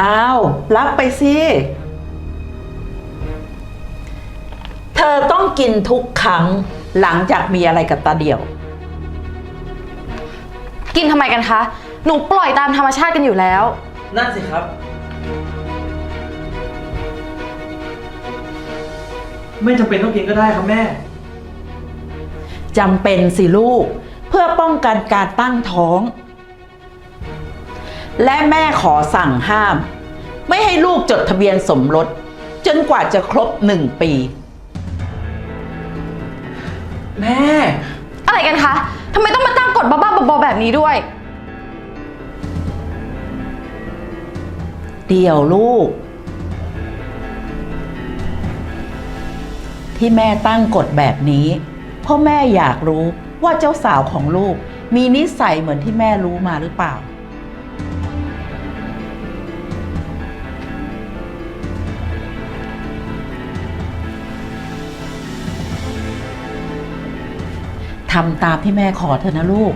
อ้าว รับไปสิ เธอต้องกินทุกครั้งหลังจากมีอะไรกับตาเดี่ยว กินทำไมกันคะ หนูปล่อยตามธรรมชาติกันอยู่แล้ว นั่นสิครับ ไม่จำเป็นต้องกินก็ได้ครับแม่ จำเป็นสิลูก เพื่อป้องกันการตั้งท้อง และแม่ขอสั่งห้าม ไม่ให้ลูกจดทะเบียนสมรส จนกว่าจะครบหนึ่งปี แม่ อะไรกันคะทำไมต้องมาตั้งกฎบ้าๆบอๆแบบนี้ด้วย เดี่ยวลูก ที่แม่ตั้งกฎแบบนี้ เพราะแม่อยากรู้ว่าเจ้าสาวของลูก มีนิสัยเหมือนที่แม่รู้มาหรือเปล่า ทำตามที่แม่ขอเถอะนะลูก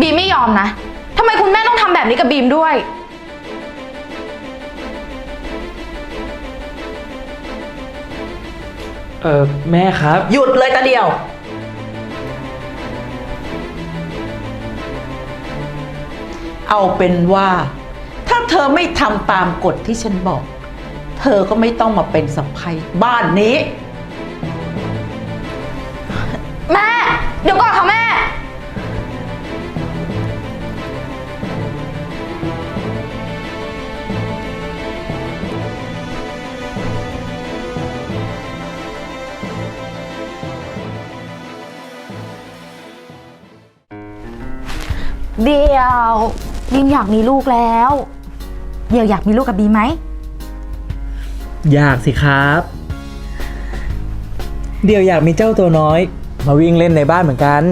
บีมไม่ยอมนะทำไมคุณแม่ต้องทำแบบนี้กับบีมด้วย เออแม่ครับ หยุดเลยตาเดียว เอาเป็นว่า ถ้าเธอไม่ทำตามกฎที่ฉันบอกเธอก็ไม่ต้องมาเป็นสะใภ้บ้านนี้ แม่ เดี๋ยวก่อนค่ะแม่ เดียวบีมอยากมีลูกแล้ว เดียวอยากมีลูกกับบีไหม อยากสิครับ เดี๋ยวอยากมีเจ้าตัวน้อย มาวิ่งเล่นในบ้านเหมือนกัน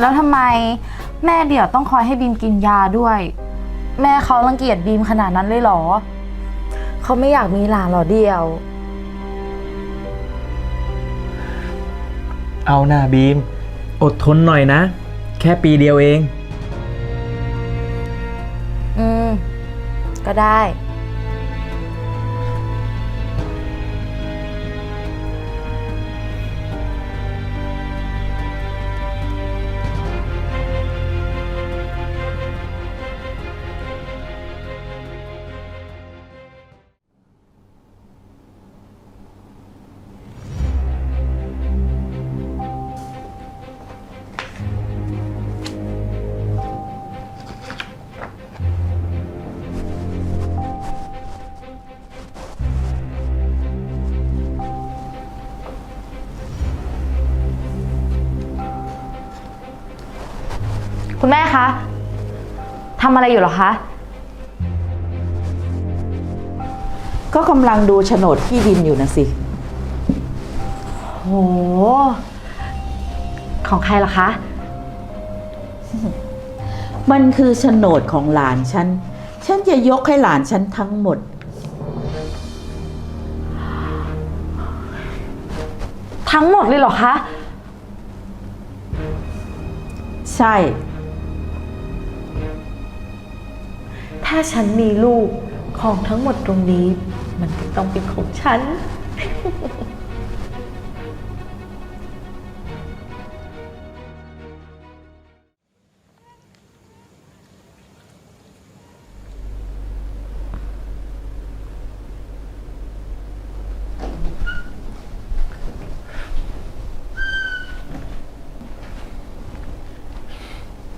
แล้วทำไมแม่เดี่ยวต้องคอยให้บีมกินยาด้วย แม่เขารังเกียจบีมขนาดนั้นเลยเหรอ เขาไม่อยากมีหลานเหรอเดียว เอาหน้าบีม อดทนหน่อยนะ แค่ปีเดียวเอง ก็ได้ คุณแม่คะทำอะไรอยู่เหรอคะ ก็กำลังดูโฉนดที่ดินอยู่นะสิ โห ของใครล่ะคะ มันคือโฉนดของหลานฉัน ฉันจะยกให้หลานฉันทั้งหมด ทั้งหมดเลยเหรอคะ ใช่ ถ้าฉันมีลูกของทั้งหมดตรงนี้ มันก็ต้องเป็นของฉัน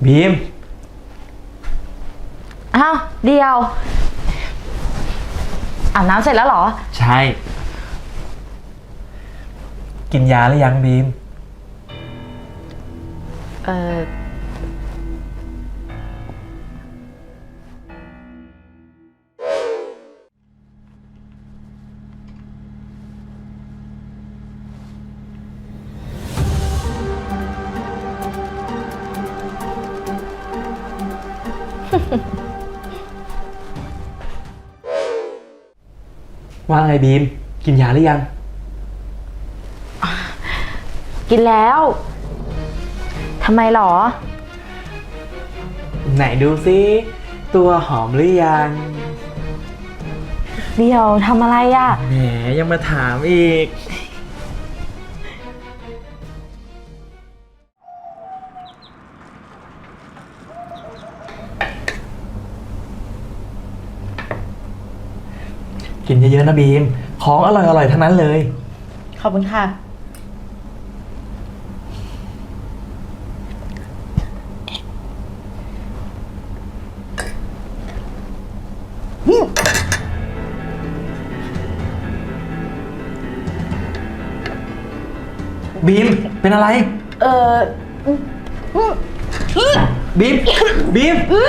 บีม เดียวอาบน้ำเสร็จแล้วเหรอ ใช่ กินยาหรือยังบีม เอออ ไงบีม กินยาหรือยัง กินแล้วทำไมหรอ ไหนดูซิตัวหอมหรือยังเดี๋ยวทำอะไรอะแหมยังมาถามอีก กินเยอะๆนะบีม ของอร่อยๆทั้งนั้นเลย ขอบคุณค่ะ บีมเป็นอะไร เออบีม บีมท้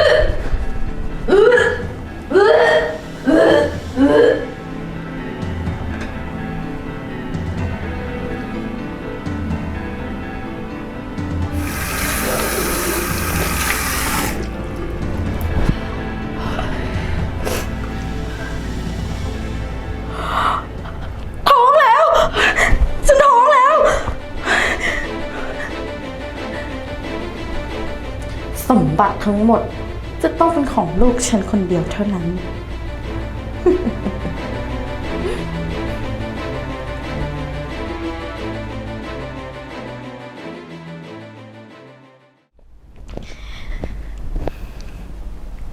ทั้งหมด จะต้องเป็นของลูกฉันคนเดียวเท่านั้น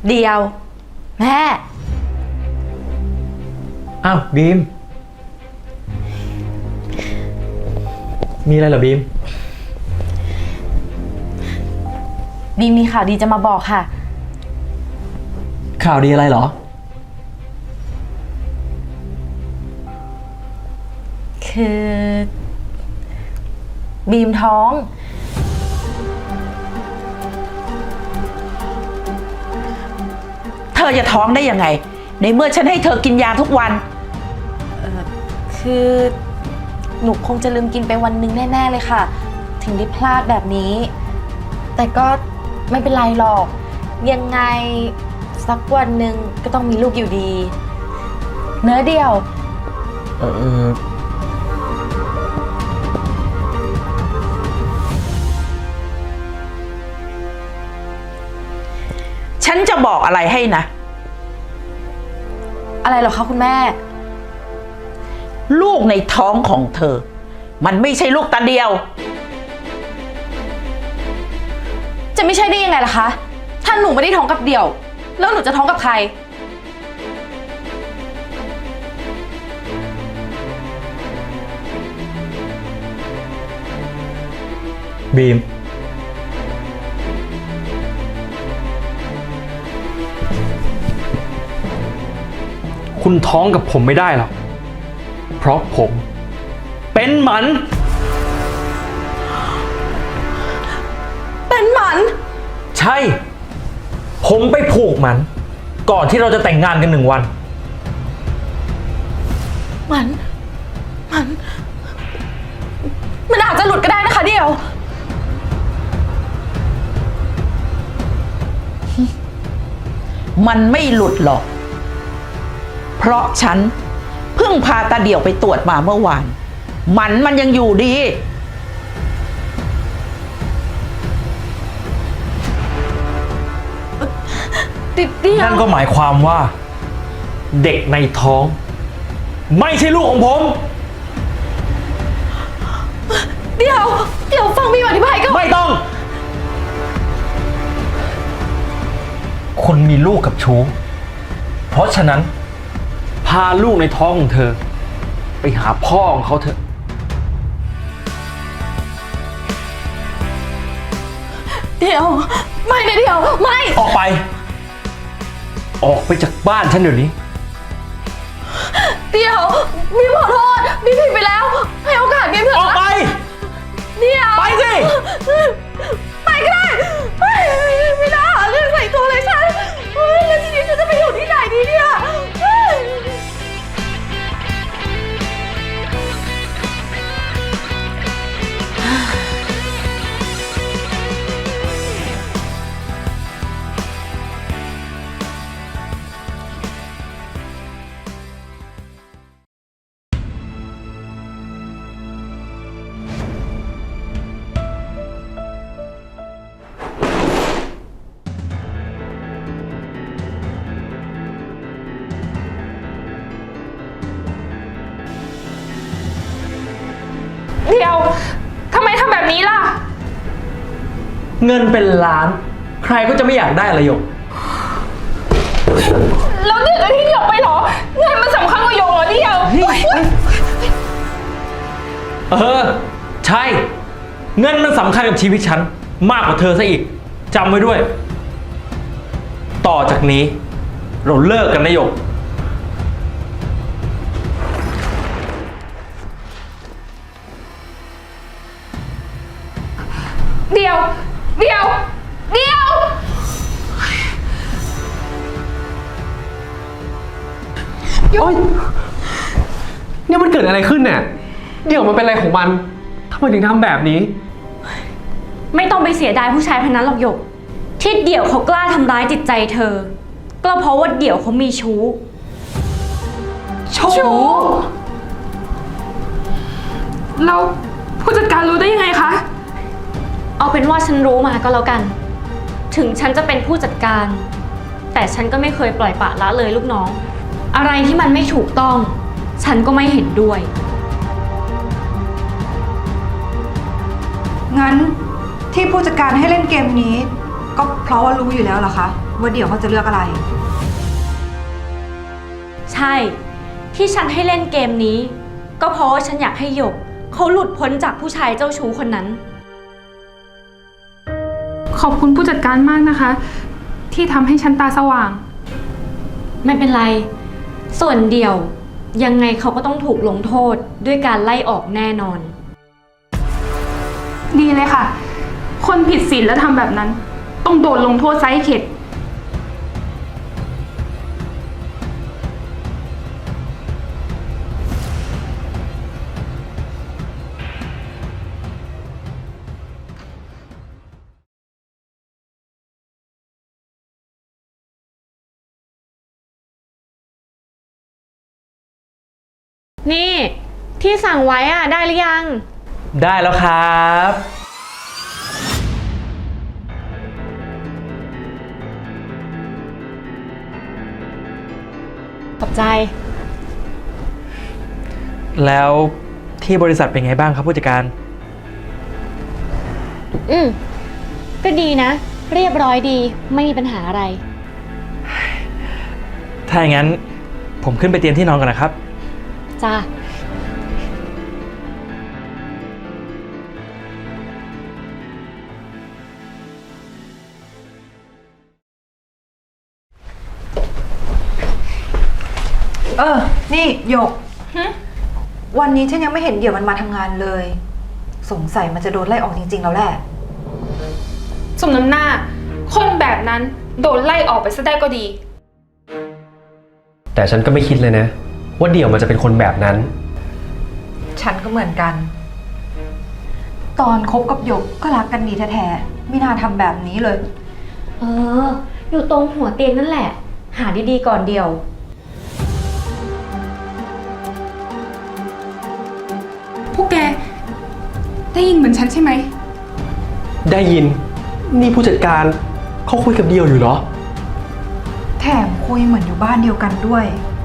เดียว แม่ อ้าวบีม มีอะไรเหรอบีม บีมมีข่าวดีจะมาบอกค่ะ ข่าวดีอะไรเหรอ คือ บีมท้อง เธอจะท้องได้ยังไง ในเมื่อฉันให้เธอกินยาทุกวัน คือหนูคงจะลืมกินไปวันหนึงแน่ ๆ เลยค่ะ ถึงได้พลาดแบบนี้ แต่ก็ ไม่เป็นไรหรอก ยังไงสักวันหนึ่งก็ต้องมีลูกอยู่ดี เนื้อเดียว เออฉันจะบอกอะไรให้นะ อะไรเหรอคะคุณแม่ ลูกในท้องของเธอ มันไม่ใช่ลูกตาเดียว จะไม่ใช่ได้ยังไงล่ะคะ ถ้าหนูไม่ได้ท้องกับเดี่ยว แล้วหนูจะท้องกับใคร บีม คุณท้องกับผมไม่ได้หรอก เพราะผม เป็นหมัน เป็นหมัน ใช่ ผมไปผูกมัน ก่อนที่เราจะแต่งงานกันหนึ่งวันมันมัน มันอาจจะหลุดก็ได้นะคะเดี่ยว มันไม่หลุดหรอก เพราะฉันเพิ่งพาตาเดี่ยวไปตรวจมาเมื่อวานมันมันยังอยู่ดี ติดเดียวนั่นก็หมายความว่า เด็กในท้อง ไม่ใช่ลูกของผม เดี๋ยว เดี๋ยวฟังพี่อธิบายก่อนไม่ต้อง คนมีลูกกับชู้เพราะฉะนั้น พาลูกในท้องของเธอ ไปหาพ่อของเขาเถอะ เดี๋ยว ไม่นะเดี๋ยว ไม่ ออกไป ออกไปจากบ้านฉันเดี๋ยวนี้ เดี๋ยวบีมขอโทษบีมผิดไปแล้ว ให้โอกาสบีมเถออกอะไป เดี๋ยวไปสิ ไปก็ได้เฮ้ยไม่น่าหาเรื่องใส่ตัวเลยฉันเฮ้ยแล้วทีนี้ฉันจะไปอยู่ที่ไหนดีเนี่ย เงินเป็นล้าน ใครก็จะไม่อยากได้ละหยก แล้วเดี๋ยวจะทิ้งหยกไปเหรอ เงินมันสำคัญกว่าหยกเหรอเดียวเออ ใช่ เงินมันสำคัญกับชีวิตฉัน มากกว่าเธอซะอีกจำไว้ด้วย ต่อจากนี้ เราเลิกกันนะหยก เดียว เดียว เดียว โอ๊ยเนี่ยมันเกิดอะไรขึ้นเนี่ย เดี๋ยวมันเป็นอะไรของมันทำไมถึงทำแบบนี้ ไม่ต้องไปเสียดายผู้ชายพนนั้นหรอกหยก ที่เดี่ยวเขากล้าทำร้ายจิตใจเธอ ก็เพราะว่าเดี่ยวเขามีชู้ ชูเราผู้จัดการรู้ได้ยังไงคะ เอาเป็นว่าฉันรู้มาก็แล้วกัน ถึงฉันจะเป็นผู้จัดการ แต่ฉันก็ไม่เคยปล่อยปละละเลยลูกน้อง อะไรที่มันไม่ถูกต้อง ฉันก็ไม่เห็นด้วย งั้นที่ผู้จัดการให้เล่นเกมนี้ ก็เพราะว่ารู้อยู่แล้วเหรอคะว่าเดี๋ยวเขาจะเลือกอะไร ใช่ ที่ฉันให้เล่นเกมนี้ ก็เพราะว่าฉันอยากให้หยกเขาหลุดพ้นจากผู้ชายเจ้าชู้คนนั้น ขอบคุณผู้จัดการมากนะคะ ที่ทำให้ฉันตาสว่าง ไม่เป็นไร ส่วนเดียว ยังไงเขาก็ต้องถูกลงโทษด้วยการไล่ออกแน่นอน ดีเลยค่ะ คนผิดศีลแล้วทำแบบนั้น ต้องโดนลงโทษไซส์เข็ด นี่ ที่สั่งไว้อะได้หรือยัง ได้แล้วครับ ขอบใจ แล้วที่บริษัทเป็นไงบ้างครับผู้จัดการ อืมก็ดีนะ เรียบร้อยดีไม่มีปัญหาอะไร ถ้าอย่างนั้นผมขึ้นไปเตรียมที่นอนก่อนนะครับ จ้าเออ นี่หยก วันนี้ฉันยังไม่เห็นเดี๋ยวมันมาทำงานเลย สงสัยมันจะโดนไล่ออกจริง ๆ แล้วแหละ สมน้ำหน้า คนแบบนั้นโดนไล่ออกไปซะได้ก็ดี แต่ฉันก็ไม่คิดเลยนะ ว่าเดี่ยวมันจะเป็นคนแบบนั้น ฉันก็เหมือนกัน ตอนคบกับหยกก็รักกันดีแท้ๆ ไม่น่าทำแบบนี้เลย เออ อยู่ตรงหัวเตียงนั่นแหละ หาดีๆก่อนเดียว พวกแก ได้ยินเหมือนฉันใช่ไหม ได้ยิน นี่ผู้จัดการเขาคุยกับเดี่ยวอยู่เหรอ แถมคุยเหมือนอยู่บ้านเดียวกันด้วยอย่า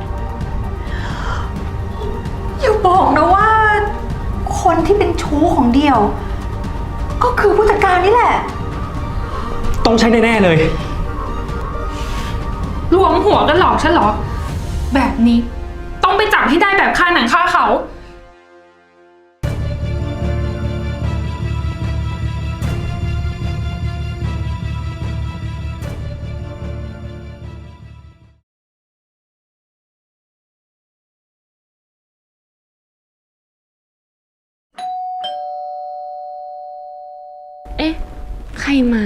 บอกนะว่า คนที่เป็นชู้ของเดียว ก็คือผู้จัดการนี่แหละ ต้องใช่แน่ๆเลย รวมหัวกันหลอกฉันเหรอ แบบนี้ ต้องไปจับให้ได้แบบค่าหนังค่าเขา อ๊ะ ใครมา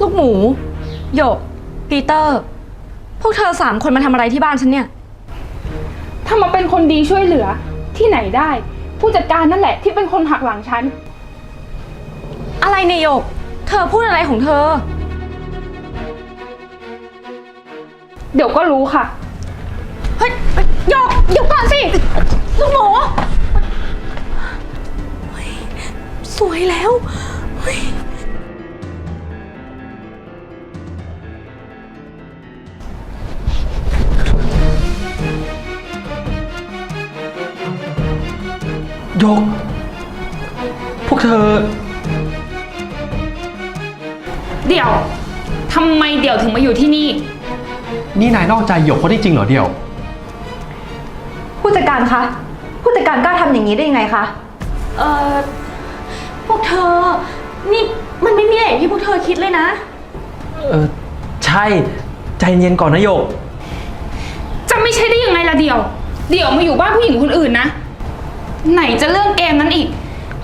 ลูกหมู หยก ปีเตอร์ พวกเธอสามคนมาทำอะไรที่บ้านฉันเนี่ย ถ้ามาเป็นคนดีช่วยเหลือที่ไหนได้ ผู้จัดการนั่นแหละที่เป็นคนหักหลังฉัน อะไรเนี่ยหยก เธอพูดอะไรของเธอ เดี๋ยวก็รู้ค่ะ เฮ้ยหยกหยกก่อนสิลูกหมูสวยแล้วยก พวกเธอ เดี๋ยวทำไมเดี๋ยวถึงมาอยู่ที่นี่ นี่นายนอกใจหยกเขาได้จริงเหรอเดี่ยว ผู้จัดการคะผู้จัดการกล้าทำอย่างนี้ได้ยังไงคะเออพวกเธอ นี่มันไม่มีอะไรอย่างที่พวกเธอคิดเลยนะ เออใช่ ใจเย็นก่อนนะโยก จะไม่ใช่ได้ยังไงล่ะเดี๋ยว เดี๋ยวมาอยู่บ้านผู้หญิงคนอื่นนะ ไหนจะเรื่องเกมนั้นอีก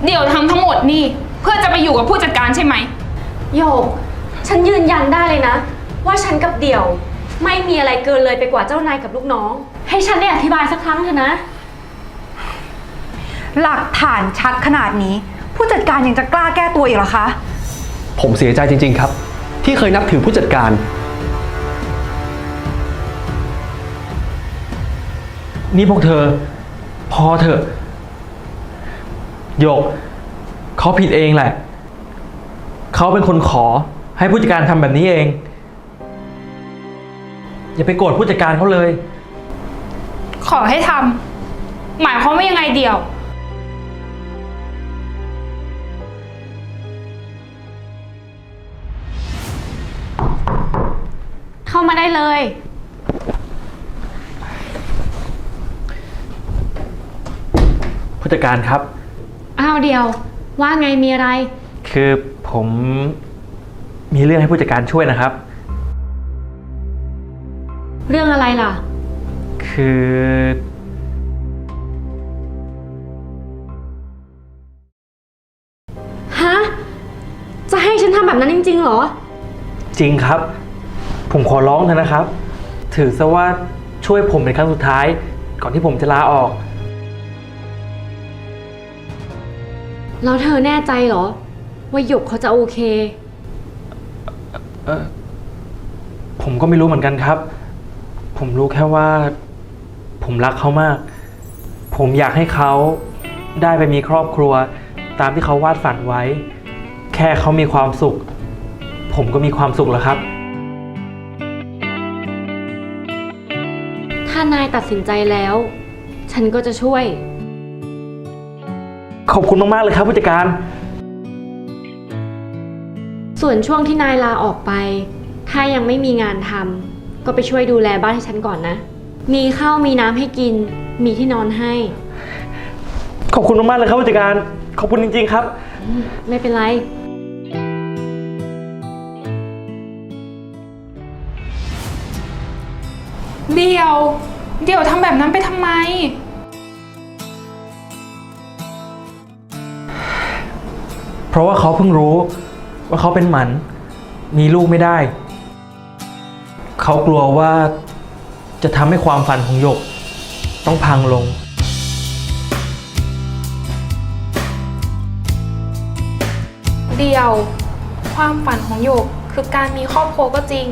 เดี๋ยวทำทั้งหมดนี่ เพื่อจะไปอยู่กับผู้จัดการใช่ไหม โยก ฉันยืนยันได้เลยนะ ว่าฉันกับเดี่ยวไม่มีอะไรเกินเลยไปกว่าเจ้านายกับลูกน้อง ให้ฉันได้อธิบายสักครั้งเถอะนะ หลักฐานชัดขนาดนี้ ผู้จัดการยังจะกล้าแก้ตัวอีกเหรอคะ ผมเสียใจจริง ๆ ครับ ที่เคยนับถือผู้จัดการ นี่พวกเธอ พอเถอะโยกเขาผิดเองแหละ เขาเป็นคนขอ ให้ผู้จัดการทำแบบนี้เอง อย่าไปโกรธผู้จัดการเขาเลย ขอให้ทำหมายความว่ายังไงเดี๋ยว เข้ามาได้เลย ผู้จัดการครับ อ้าวเดียว ว่าไงมีอะไร คือผม มีเรื่องให้ผู้จัดการช่วยนะครับ เรื่องอะไรล่ะ คือ ฮะ จะให้ฉันทำแบบนั้นจริงๆเหรอ จริงครับ ผมขอร้องเถอะนะครับ ถือซะว่าช่วยผมเป็นครั้งสุดท้าย ก่อนที่ผมจะลาออก แล้วเธอแน่ใจเหรอ ว่าหยกเขาจะโอเค เออผมก็ไม่รู้เหมือนกันครับ ผมรู้แค่ว่า ผมรักเขามาก ผมอยากให้เขาได้ไปมีครอบครัว ตามที่เขาวาดฝันไว้ แค่เขามีความสุข ผมก็มีความสุขแล้วครับ ถ้านายตัดสินใจแล้ว ฉันก็จะช่วย ขอบคุณมาก ๆ เลยครับผู้จัดการ ส่วนช่วงที่นายลาออกไป ถ้ายังไม่มีงานทำก็ไปช่วยดูแลบ้านให้ฉันก่อนนะ มีข้าวมีน้ำให้กิน มีที่นอนให้ ขอบคุณมากๆเลยครับผู้จัดการ ขอบคุณจริง ๆ ครับ ไม่เป็นไร เดี๋ยว เดี๋ยวทำแบบนั้นไปทำไม เพราะว่าเขาเพิ่งรู้ ว่าเขาเป็นหมัน มีลูกไม่ได้ เขากลัวว่าจะทำให้ความฝันของหยก ต้องพังลง เดียว ความฝันของโยกคือการมีครอบครัวก็จริง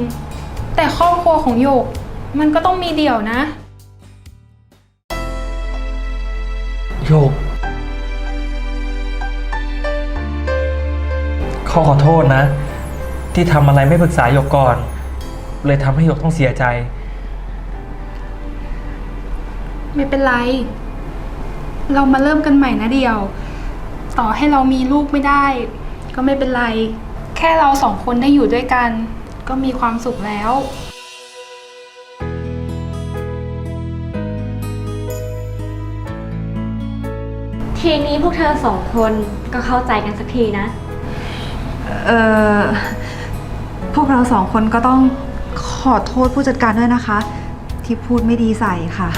แต่ครอบครัวของโยก มันก็ต้องมีเดี่ยวนะ โยก เขาขอโทษนะ ที่ทำอะไรไม่ปรึกษาหยกก่อน เลยทำให้หยกต้องเสียใจ ไม่เป็นไร เรามาเริ่มกันใหม่นะเดียว ต่อให้เรามีลูกไม่ได้ ก็ไม่เป็นไร แค่เราสองคนได้อยู่ด้วยกัน ก็มีความสุขแล้ว ทีนี้พวกเธอสองคนก็เข้าใจกันสักทีนะ เอ่อ พวกเราสองคนก็ต้องขอโทษผู้จัดการด้วยนะคะ ที่พูดไม่ดีใส่ค่ะ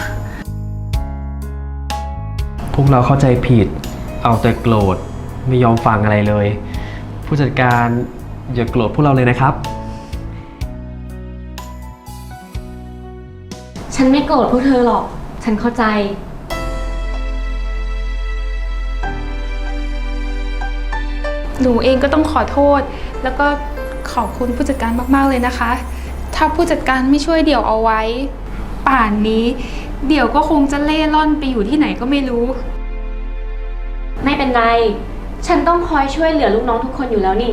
พวกเราเข้าใจผิด เอาแต่โกรธ ไม่ยอมฟังอะไรเลย ผู้จัดการอย่าโกรธพวกเราเลยนะครับ ฉันไม่โกรธพวกเธอหรอก ฉันเข้าใจ หนูเองก็ต้องขอโทษ แล้วก็ขอบคุณผู้จัดการมากๆเลยนะคะ ถ้าผู้จัดการไม่ช่วยเดี่ยวเอาไว้ ป่านนี้ เดี่ยวก็คงจะเล่ร่อนไปอยู่ที่ไหนก็ไม่รู้ ไม่เป็นไร ฉันต้องคอยช่วยเหลือลูกน้องทุกคนอยู่แล้วนี่